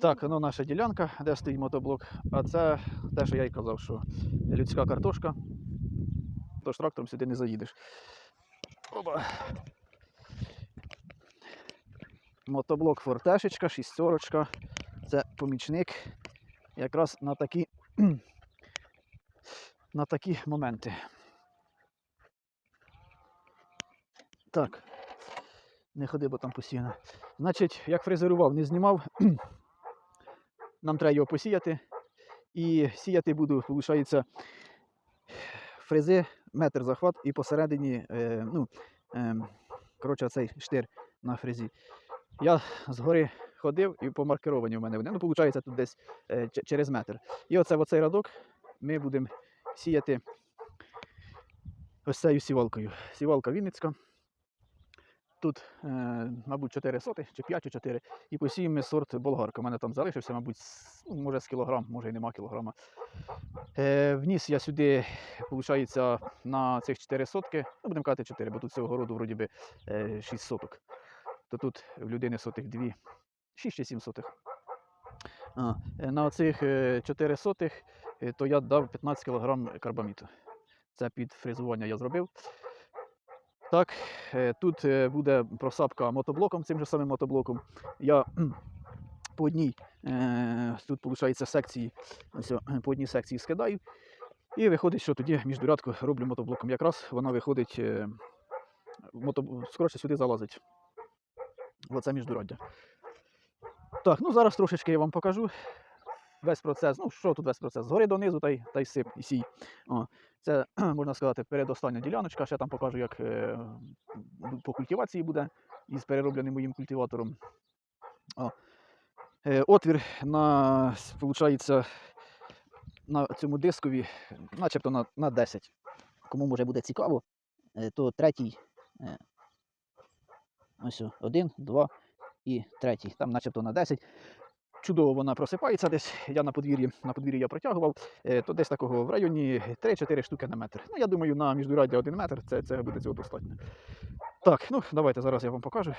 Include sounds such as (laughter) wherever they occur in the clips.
Так, ну наша ділянка, де стоїть мотоблок. А це те, що я й казав, що людська картошка. Тож трактором сюди не заїдеш. Опа. Мотоблок фортешечка, шістерочка. Це помічник. Якраз на такі, (clears throat) на такі моменти. Так. Не ходи, бо там постійно. Значить, як фрезерував, не знімав. (clears throat) Нам треба його посіяти. І сіяти буду, виходить, фрези, метр захват і посередині, е, ну, е, коротше, цей штир на фрезі. Я згори ходив і помаркеровані в мене вони. Ну, виходить, тут десь е, через метр. І оце оцей радок ми будемо сіяти ось цією сівалкою. Сівалка Вінницька. Тут, е, мабуть, 4 соти, чи 5 чи 4. І посіємо сорт болгарка. У мене там залишився, мабуть, ну, може з кілограм, може і нема кілограма. Е, вніс я сюди, виходить, на цих 4 сотки, ну будемо казати 4, бо тут цього городу вроді би е, 6 соток. То тут в людини сотих 2, 6 чи 7 сотих. А, е, на оцих 4 сотих, е, то я дав 15 кг карбаміту. Це під фрезування я зробив. Так, е, тут е, буде просапка мотоблоком, цим же самим мотоблоком. Я по одній, е, тут виходить секції, по одній секції скидаю. І виходить, що тоді міждурядку роблю мотоблоком. Якраз вона виходить, мото, скоріше сюди залазить. Оце міждуряддя. Так, ну зараз трошечки я вам покажу весь процес. Ну, що тут весь процес? Згори донизу та й, та й сип і сій. О, це, (clears throat) можна сказати, передостання діляночка. Ще там покажу, як е, по культивації буде із переробленим моїм культиватором. О. Е, отвір на, получається, на цьому дискові, начебто на, на 10. Кому може буде цікаво, е, то третій. е, Ось один, два і третій. Там начебто на 10. Чудово вона просипається десь. Я на подвір'ї, на подвір'ї я протягував, е, то десь такого в районі 3-4 штуки на метр. Ну, я думаю, на міждуряддя 1 метр це, це буде цього достатньо. Так, ну давайте зараз я вам покажу.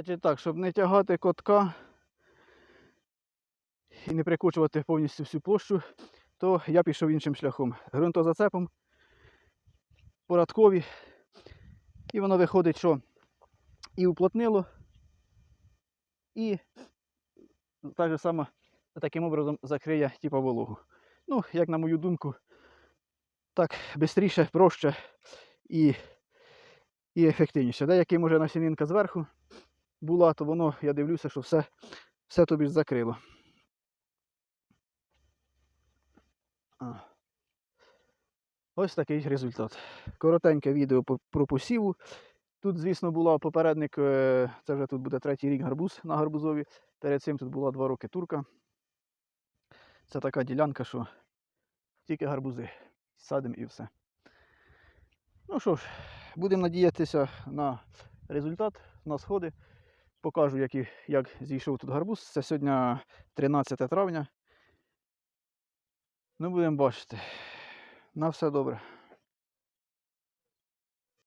Значить так, щоб не тягати котка і не прикочувати повністю всю площу, то я пішов іншим шляхом. Грунтозацепом, порадкові. І воно виходить, що і уплотнило, і так же само таким образом закриє типа вологу. Ну, як на мою думку, так швидше, проще і, і ефективніше. Деякий може насінинка зверху була, то воно, я дивлюся, що все, все тобі ж закрило. Ось такий результат. Коротеньке відео про посіву. Тут, звісно, була попередник, е, це вже тут буде третій рік гарбуз на гарбузові. Перед цим тут була два роки турка. Це така ділянка, що тільки гарбузи. Садимо і все. Ну що ж, будемо надіятися на результат, на сходи. Покажу, як, як зійшов тут гарбуз. Це сьогодні 13 травня. Ну, будемо бачити. На все добре.